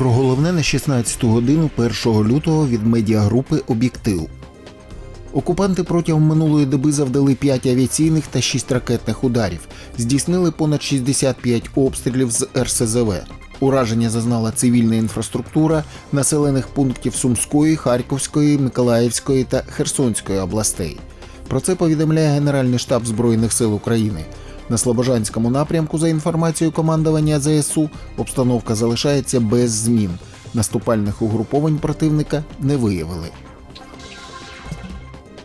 Про головне на 16 годину 1 лютого від медіагрупи Об'єктив. Окупанти протягом минулої доби завдали 5 авіаційних та 6 ракетних ударів, здійснили понад 65 обстрілів з РСЗВ. Ураження зазнала цивільна інфраструктура населених пунктів Сумської, Харківської, Миколаївської та Херсонської областей. Про це повідомляє Генеральний штаб Збройних сил України. На Слобожанському напрямку, за інформацією командування ЗСУ, обстановка залишається без змін. Наступальних угруповань противника не виявили.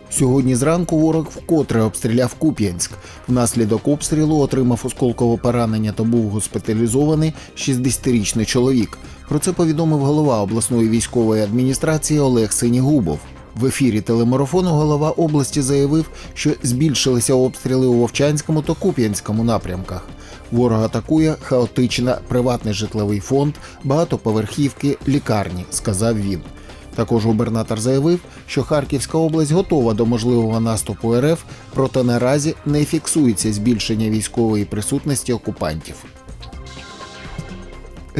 Сьогодні зранку ворог вкотре обстріляв Куп'янськ. Внаслідок обстрілу отримав осколкове поранення та був госпіталізований 60-річний чоловік. Про це повідомив голова обласної військової адміністрації Олег Синігубов. В ефірі телемарафону голова області заявив, що збільшилися обстріли у Вовчанському та Куп'янському напрямках. Ворог атакує хаотично приватний житловий фонд, багатоповерхівки, лікарні, сказав він. Також губернатор заявив, що Харківська область готова до можливого наступу РФ, проте наразі не фіксується збільшення військової присутності окупантів.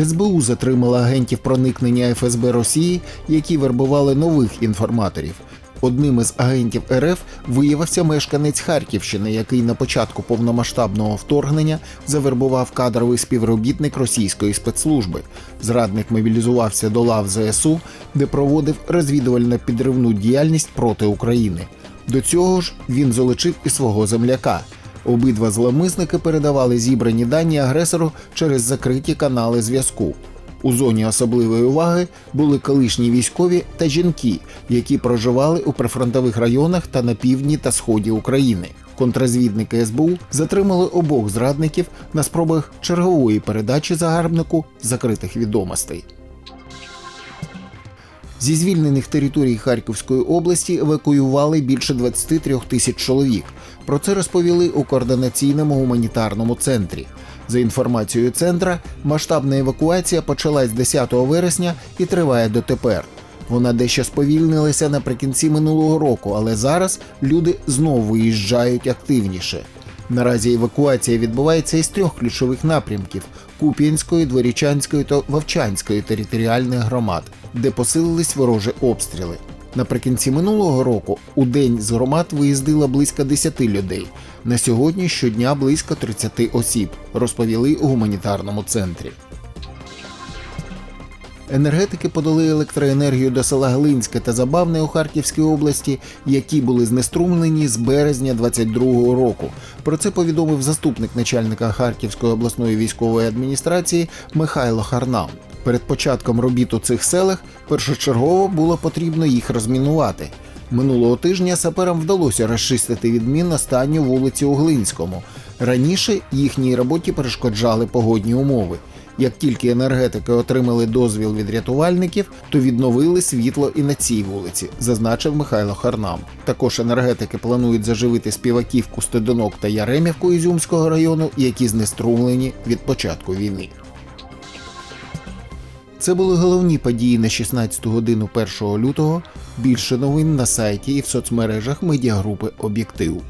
СБУ затримала агентів проникнення ФСБ Росії, які вербували нових інформаторів. Одним із агентів РФ виявився мешканець Харківщини, який на початку повномасштабного вторгнення завербував кадровий співробітник російської спецслужби. Зрадник мобілізувався до лав ЗСУ, де проводив розвідувально підривну діяльність проти України. До цього ж він залучив і свого земляка. Обидва зловмисники передавали зібрані дані агресору через закриті канали зв'язку. У зоні особливої уваги були колишні військові та жінки, які проживали у прифронтових районах та на півдні та сході України. Контрозвідники СБУ затримали обох зрадників на спробах чергової передачі загарбнику закритих відомостей. Зі звільнених територій Харківської області евакуювали більше 23 тисяч чоловік. Про це розповіли у координаційному гуманітарному центрі. За інформацією центра, масштабна евакуація почалась 10 вересня і триває дотепер. Вона дещо сповільнилася наприкінці минулого року, але зараз люди знову виїжджають активніше. Наразі евакуація відбувається із трьох ключових напрямків: Куп'янської, Дворічанської та Вовчанської територіальних громад, де посилились ворожі обстріли. Наприкінці минулого року у день з громад виїздило близько 10 людей. На сьогодні щодня близько 30 осіб, розповіли у гуманітарному центрі. Енергетики подали електроенергію до села Глинське та Забавне у Харківській області, які були знеструмлені з березня 22-го року. Про це повідомив заступник начальника Харківської обласної військової адміністрації Михайло Харнам. Перед початком робіт у цих селах першочергово було потрібно їх розмінувати. Минулого тижня саперам вдалося розчистити відмін останню вулиці у Глинському. Раніше їхній роботі перешкоджали погодні умови. Як тільки енергетики отримали дозвіл від рятувальників, то відновили світло і на цій вулиці, зазначив Михайло Харнам. Також енергетики планують заживити співаківку Стедонок та Яремівку Ізюмського району, які знеструмлені від початку війни. Це були головні події на 16 годину 1 лютого. Більше новин на сайті і в соцмережах медіагрупи Об'єктив.